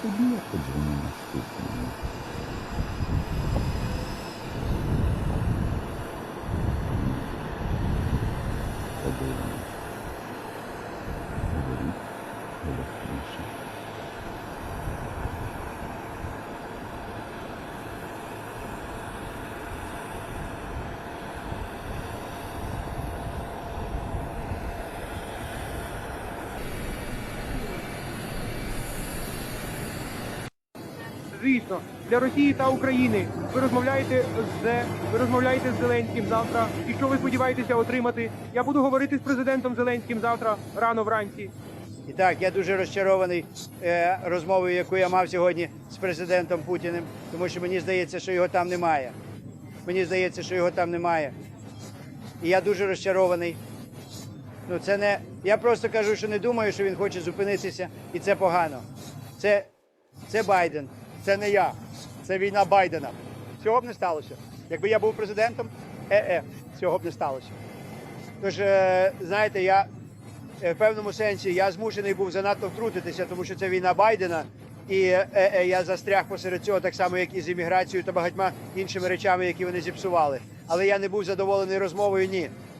Тобі я подзвоню наступному? Звісно, для Росії та України ви розмовляєте з ви розмовляєте з Зеленським завтра. І що ви сподіваєтеся отримати? Я буду говорити з президентом Зеленським завтра рано вранці. І так, я дуже розчарований е, розмовою, яку я мав сьогодні з президентом Путіним, тому що мені здається, що його там немає. Мені здається, що його там немає. І я дуже розчарований. Ну, це не. Я просто кажу, що не думаю, що він хоче зупинитися, і це погано. Це, це Байден. Це не я, це війна Байдена. Цього б не сталося. Якби я був президентом, е-е, цього б не сталося. Тож, е, знаєте, я е, в певному сенсі я змушений був занадто втрутитися, тому що це війна Байдена. І е, е, я застряг посеред цього, так само, як і з імміграцією та багатьма іншими речами, які вони зіпсували. Але я не був задоволений розмовою. Ні.